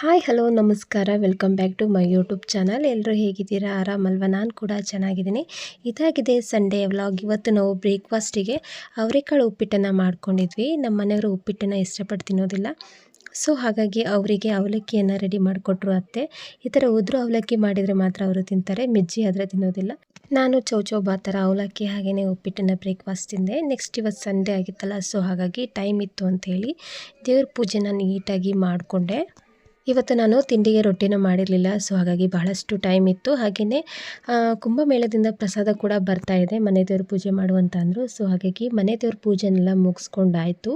Hi, hello, ನಮಸ್ಕಾರ. Welcome back to my YouTube channel. ಎಲ್ಲರೂ ಹೇಗಿದ್ದೀರಾ? ಆರಾಮಲ್ವ? ನಾನು ಕೂಡ ಚೆನ್ನಾಗಿದ್ದೀನಿ. ಇದಾಗಿದೆ ಸಂಡೇ ವ್ಲಾಗ್. ಇವತ್ತು ನಾವು ಬ್ರೇಕ್ಫಾಸ್ಟಿಗೆ ಅವರೆಕಾಳು ಉಪ್ಪಿಟ್ಟನ್ನು ಮಾಡ್ಕೊಂಡಿದ್ವಿ. ನಮ್ಮ ಮನೆಯವರು ಉಪ್ಪಿಟ್ಟನ್ನು ಇಷ್ಟಪಟ್ಟು ತಿನ್ನೋದಿಲ್ಲ. ಸೊ, ಹಾಗಾಗಿ ಅವರಿಗೆ ಅವಲಕ್ಕಿಯನ್ನು ರೆಡಿ ಮಾಡಿಕೊಟ್ರು ಅತ್ತೆ. ಈ ಥರ ಉದುರು ಅವಲಕ್ಕಿ ಮಾಡಿದರೆ ಮಾತ್ರ ಅವರು ತಿಂತಾರೆ. ಮಿಜ್ಜಿ ಆದರೆ ತಿನ್ನೋದಿಲ್ಲ. ನಾನು ಚೌಚೌ ಥರ ಅವಲಕ್ಕಿ ಹಾಗೆಯೇ ಉಪ್ಪಿಟ್ಟನ್ನು ಬ್ರೇಕ್ಫಾಸ್ಟ್ ತಿಂದೆ. ನೆಕ್ಸ್ಟ್ ಇವತ್ತು ಸಂಡೇ ಆಗಿತ್ತಲ್ಲ, ಸೊ ಹಾಗಾಗಿ ಟೈಮ್ ಇತ್ತು ಅಂಥೇಳಿ ದೇವ್ರ ಪೂಜೆನ ನೀಟಾಗಿ ಮಾಡಿಕೊಂಡೆ. ಇವತ್ತು ನಾನು ತಿಂಡಿಗೆ ರೊಟ್ಟಿನ ಮಾಡಿರಲಿಲ್ಲ ಸೊ ಹಾಗಾಗಿ ಬಹಳಷ್ಟು ಟೈಮ್ ಇತ್ತು. ಹಾಗೆಯೇ ಕುಂಭಮೇಳದಿಂದ ಪ್ರಸಾದ ಕೂಡ ಬರ್ತಾ ಇದೆ, ಮನೆ ದೇವ್ರ ಪೂಜೆ ಮಾಡುವಂತ ಅಂದರು. ಸೊ ಹಾಗಾಗಿ ಮನೆ ದೇವ್ರ ಪೂಜೆನೆಲ್ಲ ಮುಗಿಸ್ಕೊಂಡಾಯಿತು.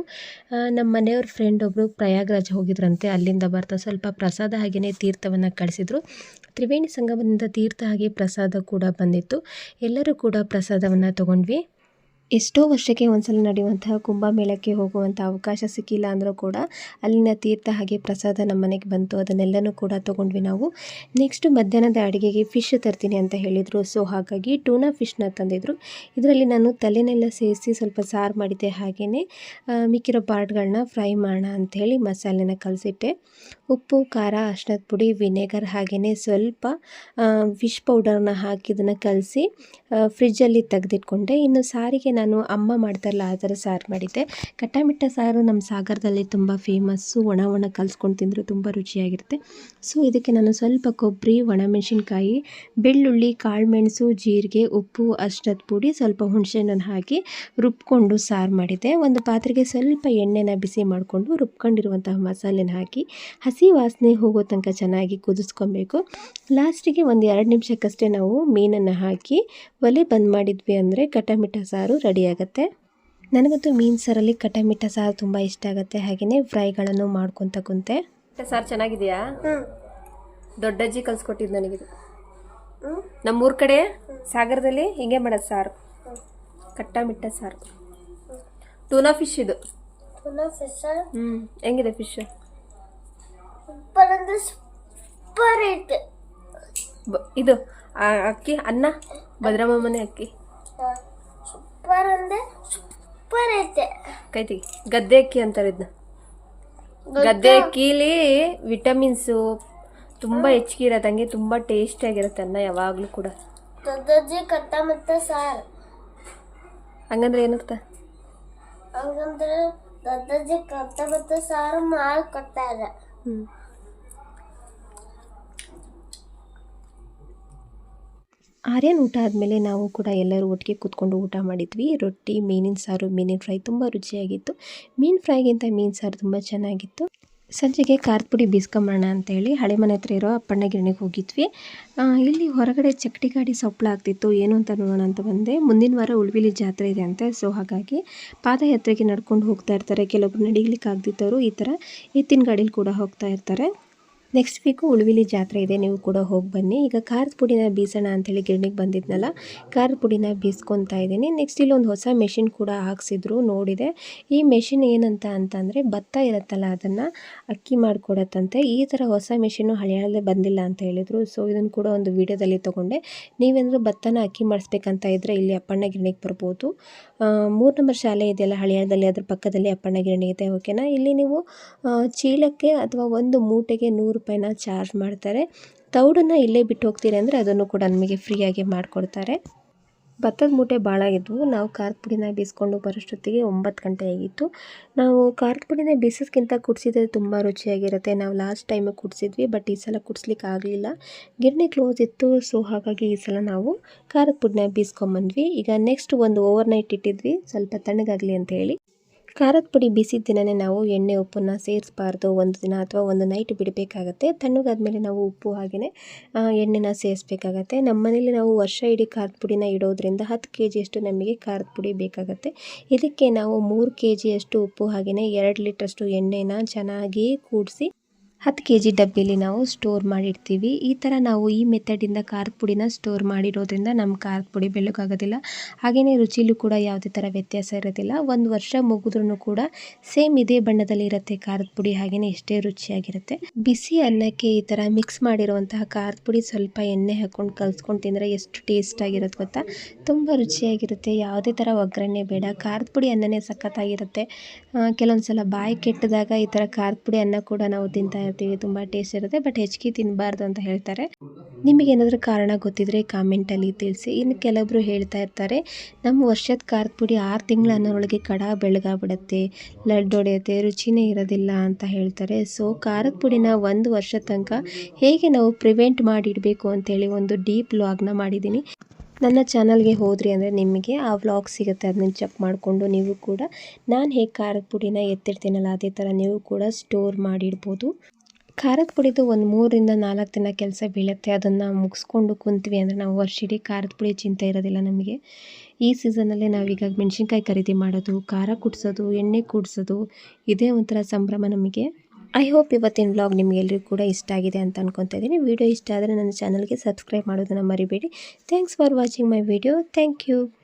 ನಮ್ಮ ಮನೆಯವ್ರ ಫ್ರೆಂಡ್ ಒಬ್ಬರು ಪ್ರಯಾಗ್ರಾಜ್ ಹೋಗಿದ್ರಂತೆ. ಅಲ್ಲಿಂದ ಬರ್ತಾ ಸ್ವಲ್ಪ ಪ್ರಸಾದ ಹಾಗೆಯೇ ತೀರ್ಥವನ್ನು ಕಳಿಸಿದ್ರು. ತ್ರಿವೇಣಿ ಸಂಗಮದಿಂದ ತೀರ್ಥ ಹಾಗೆ ಪ್ರಸಾದ ಕೂಡ ಬಂದಿತ್ತು. ಎಲ್ಲರೂ ಕೂಡ ಪ್ರಸಾದವನ್ನು ತೊಗೊಂಡ್ವಿ. ಎಷ್ಟೋ ವರ್ಷಕ್ಕೆ ಒಂದ್ಸಲ ನಡೆಯುವಂತಹ ಕುಂಭಮೇಳಕ್ಕೆ ಹೋಗುವಂಥ ಅವಕಾಶ ಸಿಕ್ಕಿಲ್ಲ ಅಂದರೂ ಕೂಡ ಅಲ್ಲಿನ ತೀರ್ಥ ಹಾಗೆ ಪ್ರಸಾದ ನಮ್ಮ ಮನೆಗೆ ಬಂತು. ಅದನ್ನೆಲ್ಲನೂ ಕೂಡ ತೊಗೊಂಡ್ವಿ ನಾವು. ನೆಕ್ಸ್ಟ್ ಮಧ್ಯಾಹ್ನದ ಅಡುಗೆಗೆ ಫಿಶ್ ತರ್ತೀನಿ ಅಂತ ಹೇಳಿದರು. ಸೊ ಹಾಗಾಗಿ ಟೂನಾ ಫಿಶ್ನ ತಂದಿದ್ರು. ಇದರಲ್ಲಿ ನಾನು ತಲೆನೆಲ್ಲ ಸೇರಿಸಿ ಸ್ವಲ್ಪ ಸಾರು ಮಾಡಿದ್ದೆ ಹಾಗೆಯೇ ಮಿಕ್ಕಿರೋ ಪಾರ್ಟ್ಗಳನ್ನ ಫ್ರೈ ಮಾಡೋಣ ಅಂಥೇಳಿ ಮಸಾಲೆನ ಕಲಸಿಟ್ಟೆ. ಉಪ್ಪು, ಖಾರ ಅರ್ಶಿನದ ಪುಡಿ, ವಿನೆಗರ್ ಹಾಗೆಯೇ ಸ್ವಲ್ಪ ಫಿಶ್ ಪೌಡರ್ನ ಹಾಕಿ ಇದನ್ನು ಕಲಸಿ ಫ್ರಿಜ್ಜಲ್ಲಿ ತೆಗೆದಿಟ್ಕೊಂಡೆ. ಇನ್ನು ಸಾರಿಗೆ ನಾನು ಅಮ್ಮ ಮಾಡ್ತಾರಲ್ಲ, ಆ ಥರ ಸಾರು ಮಾಡಿದ್ದೆ. ಕಟ್ಟಾಮಿಟ್ಟ ಸಾರು ನಮ್ಮ ಸಾಗರದಲ್ಲಿ ತುಂಬ ಫೇಮಸ್ಸು. ಒಣ ಒಣ ಕಲಿಸ್ಕೊಂಡು ತಿಂದರೂ ತುಂಬ ರುಚಿಯಾಗಿರುತ್ತೆ. ಸೊ, ಇದಕ್ಕೆ ನಾನು ಸ್ವಲ್ಪ ಕೊಬ್ಬರಿ, ಒಣಮೆಣಸಿನ್ಕಾಯಿ, ಬೆಳ್ಳುಳ್ಳಿ, ಕಾಳುಮೆಣಸು, ಜೀರಿಗೆ, ಉಪ್ಪು, ಅಷ್ಟದ ಪುಡಿ, ಸ್ವಲ್ಪ ಹುಣಸೆಹಣ್ಣನ್ನು ಹಾಕಿ ರುಬ್ಕೊಂಡು ಸಾರು ಮಾಡಿದ್ದೆ. ಒಂದು ಪಾತ್ರೆಗೆ ಸ್ವಲ್ಪ ಎಣ್ಣೆನ ಬಿಸಿ ಮಾಡಿಕೊಂಡು ರುಬ್ಕೊಂಡಿರುವಂತಹ ಮಸಾಲೆನ ಹಾಕಿ ಹಸಿ ವಾಸನೆ ಹೋಗೋ ತನಕ ಚೆನ್ನಾಗಿ ಕುದಿಸ್ಕೊಬೇಕು. ಲಾಸ್ಟಿಗೆ ಒಂದು ಎರಡು ನಿಮಿಷಕ್ಕಷ್ಟೇ ನಾವು ಮೀನನ್ನು ಹಾಕಿ ಒಲೆ ಬಂದ್ ಮಾಡಿದ್ವಿ ಅಂದರೆ ಕಟಮಿಟ ಸಾರು ರೆಡಿ ಆಗುತ್ತೆ. ನನಗಂತೂ ಮೀನು ಸಾರಲ್ಲಿ ಕಟಮಿಟ ಸಾರು ತುಂಬ ಇಷ್ಟ ಆಗುತ್ತೆ. ಹಾಗೆಯೇ ಫ್ರೈಗಳನ್ನು ಮಾಡ್ಕೊತ ಕುಂತೆ. ಸಾರು ಚೆನ್ನಾಗಿದೆಯಾ? ದೊಡ್ಡಜ್ಜಿ ಕಲಿಸ್ಕೊಟ್ಟಿದ್ದು ನನಗಿದು ನಮ್ಮೂರ ಕಡೆ ಸಾಗರದಲ್ಲಿ ಹಿಂಗೆ ಮಾಡೋದು ಸಾರು. ಕಟ್ಟಮಿಟ್ಟ ಸಾರು. ಟೂನಾ ಫಿಶ್ ಇದು. ಹ್ಞೂ ಹೆಂಗಿದೆ ಫಿಶ್ ಸೂಪರ್ ಅಂದ್ರೆ ಸೂಪರ್ ಐತೆ ಇದು ಅಕ್ಕಿ ಅನ್ನ ಭದ್ರಮ್ಮ ಮನೆ ಅಕ್ಕಿ. ಸೂಪರ್ ಅಂದ್ರೆ ಸೂಪರ್ ಐತೆ ಕೈತಿ ಗದ್ದೆ ಅಕ್ಕಿ ಅಂತಾರೆ ಇದನ್ನ ಗದ್ದೆ ಅಕ್ಕಿಲಿ ವಿಟಮಿನ್ಸು ತುಂಬಾ ಹೆಚ್ಚಿಗೆ ಇರತ್ತೆ ತುಂಬಾ ತುಂಬ ಟೇಸ್ಟಿಯಾಗಿರುತ್ತೆ ಅನ್ನ ಯಾವಾಗಲೂ ಕೂಡ. ದೊಡ್ಡಜ್ಜಿ ಕಟ್ಟ ಮತ್ತೆ ಸಾರ್. ಹಂಗಂದ್ರೆ ಏನರ್ಥ ಹಂಗಂದ್ರೆ ದೊಡ್ಡಜ್ಜಿ ಕಟ್ಟ ಮತ್ತೆ ಸಾರು ಮಾಡಿ ಕೊಟ್ಟಾರ. ಹ್ಞೂ ಆರ್ಯನ್ ಊಟ ಆದಮೇಲೆ ನಾವು ಕೂಡ ಎಲ್ಲರೂ ಒಟ್ಟಿಗೆ ಕೂತ್ಕೊಂಡು ಊಟ ಮಾಡಿದ್ವಿ. ರೊಟ್ಟಿ, ಮೀನಿನ ಸಾರು, ಮೀನಿನ ಫ್ರೈ ತುಂಬ ರುಚಿಯಾಗಿತ್ತು. ಮೀನು ಫ್ರೈಗಿಂತ ಮೀನು ಸಾರು ತುಂಬ ಚೆನ್ನಾಗಿತ್ತು. ಸಂಜೆಗೆ ಖಾರದ ಪುಡಿ ಬೀಸ್ಕೊಂಬರೋಣ ಅಂತೇಳಿ ಹಳೆ ಮನೆ ಹತ್ರ ಇರೋ ಅಪ್ಪಣ್ಣ ಗಿರಣಿಗೆ ಹೋಗಿದ್ವಿ. ಇಲ್ಲಿ ಹೊರಗಡೆ ಚಕ್ಟಿ ಗಾಡಿ ಸೊಪ್ಪಳ ಆಗ್ತಿತ್ತು. ಏನು ಅಂತ ನೋಡೋಣ ಅಂತ ಬಂದೆ. ಮುಂದಿನ ವಾರ ಉಳ್ವಿಲಿ ಜಾತ್ರೆ ಇದೆ ಅಂತೆ ಸೊ ಹಾಗಾಗಿ ಪಾದಯಾತ್ರೆಗೆ ನಡ್ಕೊಂಡು ಹೋಗ್ತಾ ಇರ್ತಾರೆ. ಕೆಲವೊಬ್ರು ನಡಿಲಿಕ್ಕೆ ಆಗ್ದಿದ್ದವರು ಈ ಥರ ಎತ್ತಿನ ಗಾಡೀಲಿ ಕೂಡ ಹೋಗ್ತಾ ಇರ್ತಾರೆ. ನೆಕ್ಸ್ಟ್ ವೀಕು ಉಳುವಿಲಿ ಜಾತ್ರೆ ಇದೆ, ನೀವು ಕೂಡ ಹೋಗಿ ಬನ್ನಿ. ಈಗ ಖಾರದ ಪುಡಿನ ಬೀಸೋಣ ಅಂಥೇಳಿ ಗಿರಣಿಗೆ ಬಂದಿದ್ನಲ್ಲ, ಖಾರದ ಪುಡಿನ ಬೀಸ್ಕೊತಾ ಇದ್ದೀನಿ. ನೆಕ್ಸ್ಟ್ ಇಲ್ಲೊಂದು ಹೊಸ ಮೆಷಿನ್ ಕೂಡ ಹಾಕ್ಸಿದ್ರು, ನೋಡಿದೆ. ಈ ಮೆಷಿನ್ ಏನಂತ ಅಂತಂದರೆ ಭತ್ತ ಇರುತ್ತಲ್ಲ, ಅದನ್ನು ಅಕ್ಕಿ ಮಾಡಿಕೊಡತ್ತಂತೆ. ಈ ಥರ ಹೊಸ ಮೆಷಿನು ಹಳೆಯಲ್ಲೇ ಬಂದಿಲ್ಲ ಅಂತ ಹೇಳಿದರು. ಸೊ ಇದನ್ನು ಕೂಡ ಒಂದು ವಿಡಿಯೋದಲ್ಲಿ ತೊಗೊಂಡೆ. ನೀವೇನಾದರೂ ಭತ್ತನ ಅಕ್ಕಿ ಮಾಡಿಸ್ಬೇಕಂತ ಇದ್ದರೆ ಇಲ್ಲಿ ಅಪ್ಪಣ್ಣ ಗಿರಣಿಗೆ ಬರ್ಬೋದು. ಮೂರು ನಂಬರ್ ಶಾಲೆ ಇದೆಯಲ್ಲ, ಹಳಿಯಾಳದಲ್ಲಿ, ಅದ್ರ ಪಕ್ಕದಲ್ಲಿ ಅಪ್ಪಣ್ಣ ಗಿರಣಿ ಇದೆ ಓಕೆನಾ ಇಲ್ಲಿ ನೀವು ಚೀಲಕ್ಕೆ ಅಥವಾ ಒಂದು ಮೂಟೆಗೆ ನೂರು ರೂಪಾಯಿನ ಚಾರ್ಜ್ ಮಾಡ್ತಾರೆ. ತೌಡನ್ನು ಇಲ್ಲೇ ಬಿಟ್ಟು ಹೋಗ್ತೀರಿ ಅಂದರೆ ಅದನ್ನು ಕೂಡ ನಮಗೆ ಫ್ರೀಯಾಗಿ ಮಾಡಿಕೊಡ್ತಾರೆ. ಭತ್ತದ ಮೂಟೆ ಭಾಳ ಇದ್ವು ನಾವು ಖಾರದ ಪುಡಿನ ಬೀಸ್ಕೊಂಡು ಬರೋಷ್ಟೊತ್ತಿಗೆ ಒಂಬತ್ತು ಗಂಟೆ ಆಗಿತ್ತು. ನಾವು ಖಾರದ ಪುಡಿನ ಬೀಸೋದ್ಕಿಂತ ಕುಡಿಸಿದ್ರೆ ತುಂಬ ರುಚಿಯಾಗಿರುತ್ತೆ. ನಾವು ಲಾಸ್ಟ್ ಟೈಮ್ ಕುಡಿಸಿದ್ವಿ ಬಟ್ ಈ ಸಲ ಕುಡಿಸ್ಲಿಕ್ಕೆ ಆಗಲಿಲ್ಲ. ಗಿರಣಿ ಕ್ಲೋಸ್ ಇತ್ತು ಸೊ ಹಾಗಾಗಿ ಈ ಸಲ ನಾವು ಖಾರದ ಪುಡಿನ ಬೀಸ್ಕೊಂಬಂದ್ವಿ ಈಗ ನೆಕ್ಸ್ಟ್ ಒಂದು ಓವರ್ ನೈಟ್ ಇಟ್ಟಿದ್ವಿ. ಸ್ವಲ್ಪ ತಣ್ಣಗಾಗಲಿ ಅಂತ ಹೇಳಿ. ಖಾರದ ಪುಡಿ ಬಿಸಿ ದಿನನೇ ನಾವು ಎಣ್ಣೆ ಉಪ್ಪನ್ನು ಸೇರಿಸಬಾರ್ದು. ಒಂದು ದಿನ ಅಥವಾ ಒಂದು ನೈಟ್ ಬಿಡಬೇಕಾಗತ್ತೆ. ತಣ್ಣಗಾದ್ಮೇಲೆ ನಾವು ಉಪ್ಪು ಹಾಗೆಯೇ ಎಣ್ಣೆನ ಸೇರಿಸ್ಬೇಕಾಗತ್ತೆ. ನಮ್ಮ ಮನೇಲಿ ನಾವು ವರ್ಷ ಇಡೀ ಖಾರದ ಪುಡಿನ ಇಡೋದ್ರಿಂದ ಹತ್ತು ಕೆ ಜಿಯಷ್ಟು ನಮಗೆ ಖಾರದ ಪುಡಿ ಬೇಕಾಗತ್ತೆ. ಇದಕ್ಕೆ ನಾವು ಮೂರು ಕೆ ಜಿಯಷ್ಟು ಉಪ್ಪು ಹಾಗೆಯೇ ಎರಡು ಲೀಟ್ರಷ್ಟು ಎಣ್ಣೆನ ಚೆನ್ನಾಗಿ ಕೂಡಿಸಿ ಹತ್ತು ಕೆ ಜಿ ಡಬ್ಬಿಲಿ ನಾವು ಸ್ಟೋರ್ ಮಾಡಿರ್ತೀವಿ. ಈ ಥರ ನಾವು ಈ ಮೆಥಡಿಂದ ಖಾರದ ಪುಡಿನ ಸ್ಟೋರ್ ಮಾಡಿರೋದ್ರಿಂದ ನಮ್ಮ ಖಾರದ ಪುಡಿ ಬೆಳ್ಳಗಾಗೋದಿಲ್ಲ ಹಾಗೆಯೇ ರುಚಿಲೂ ಕೂಡ ಯಾವುದೇ ಥರ ವ್ಯತ್ಯಾಸ ಇರೋದಿಲ್ಲ. ಒಂದು ವರ್ಷ ಮುಗಿದ್ರೂ ಕೂಡ ಸೇಮ್ ಇದೇ ಬಣ್ಣದಲ್ಲಿ ಇರುತ್ತೆ ಖಾರದ ಪುಡಿ ಹಾಗೆಯೇ ಇಷ್ಟೇ ರುಚಿಯಾಗಿರುತ್ತೆ. ಬಿಸಿ ಅನ್ನಕ್ಕೆ ಈ ಥರ ಮಿಕ್ಸ್ ಮಾಡಿರುವಂತಹ ಖಾರದ ಪುಡಿ ಸ್ವಲ್ಪ ಎಣ್ಣೆ ಹಾಕ್ಕೊಂಡು ಕಲಿಸ್ಕೊಂಡು ತಿಂದರೆ ಎಷ್ಟು ಟೇಸ್ಟ್ ಆಗಿರುತ್ತೆ ಗೊತ್ತಾ? ತುಂಬ ರುಚಿಯಾಗಿರುತ್ತೆ. ಯಾವುದೇ ಥರ ಒಗ್ಗರಣೆ ಬೇಡ. ಖಾರದ ಪುಡಿ ಅನ್ನನೇ ಸಖತ್ತಾಗಿರುತ್ತೆ. ಕೆಲವೊಂದು ಸಲ ಬಾಯಿ ಕೆಟ್ಟದಾಗ ಈ ಥರ ಖಾರದ ಪುಡಿ ಅನ್ನ ಕೂಡ ನಾವು ತಿಂತಾ ಮಾಡ್ತೀವಿ ತುಂಬ ಟೇಸ್ಟ್ ಇರುತ್ತೆ ಬಟ್ ಹೆಚ್ಚಿಗೆ ತಿನ್ನಬಾರ್ದು ಅಂತ ಹೇಳ್ತಾರೆ. ನಿಮಗೆ ಏನಾದರೂ ಕಾರಣ ಗೊತ್ತಿದ್ರೆ ಕಾಮೆಂಟಲ್ಲಿ ತಿಳಿಸಿ. ಇನ್ನು ಕೆಲವೊಬ್ರು ಹೇಳ್ತಾ ಇರ್ತಾರೆ, ನಮ್ಮ ವರ್ಷದ ಖಾರದ ಪುಡಿ ಆರು ತಿಂಗಳು ಅನ್ನೋರೊಳಗೆ ಕಡ ಬೆಳಗಾಗ್ಬಿಡುತ್ತೆ, ಲಡ್ಡು ಹೊಡೆಯುತ್ತೆ, ರುಚಿನೇ ಇರೋದಿಲ್ಲ ಅಂತ ಹೇಳ್ತಾರೆ. ಸೊ ಖಾರದ ಪುಡಿನ ಒಂದು ವರ್ಷದ ತನಕ ಹೇಗೆ ನಾವು ಪ್ರಿವೆಂಟ್ ಮಾಡಿಡಬೇಕು ಅಂತೇಳಿ ಒಂದು ಡೀಪ್ ವ್ಲಾಗ್ನ ಮಾಡಿದ್ದೀನಿ. ನನ್ನ ಚಾನಲ್ಗೆ ಹೋದ್ರಿ ಅಂದರೆ ನಿಮಗೆ ಆ ವ್ಲಾಗ್ ಸಿಗುತ್ತೆ ಅದನ್ನ ಚೆಕ್ ಮಾಡಿಕೊಂಡು ನೀವು ಕೂಡ. ನಾನು ಹೇಗೆ ಖಾರದ ಪುಡಿನ ಎತ್ತಿಡ್ತೀನಲ್ಲ, ಅದೇ ಥರ ನೀವು ಕೂಡ ಸ್ಟೋರ್ ಮಾಡಿಡ್ಬೋದು. ಖಾರದ ಪುಡಿದು ಒಂದು ಮೂರರಿಂದ ನಾಲ್ಕು ದಿನ ಕೆಲಸ ಬೀಳುತ್ತೆ, ಅದನ್ನು ಮುಗಿಸ್ಕೊಂಡು ಕುಂತ್ವಿ ಅಂದರೆ ನಾವು ವರ್ಷಿಡೀ ಖಾರದ ಪುಡಿ ಚಿಂತೆ ಇರೋದಿಲ್ಲ ನಮಗೆ. ಈ ಸೀಸನಲ್ಲೇ ನಾವೀಗ ಮೆಣಸಿನ್ಕಾಯಿ ಖರೀದಿ ಮಾಡೋದು, ಖಾರ ಕುಡಿಸೋದು, ಎಣ್ಣೆ ಕುಡಿಸೋದು, ಇದೇ ಒಂಥರ ಸಂಭ್ರಮ ನಮಗೆ. ಐ ಹೋಪ್ ಇವತ್ತಿನ ವ್ಲಾಗ್ ನಿಮಗೆಲ್ಲರಿಗೂ ಕೂಡ ಇಷ್ಟ ಆಗಿದೆ ಅಂತ ಅನ್ಕೊತಾ ಇದ್ದೀನಿ. ವಿಡಿಯೋ ಇಷ್ಟ ಆದರೆ ನನ್ನ ಚಾನಲ್ಗೆ ಸಬ್ಸ್ಕ್ರೈಬ್ ಮಾಡೋದನ್ನು ಮರಿಬೇಡಿ. Thanks for watching my video thank you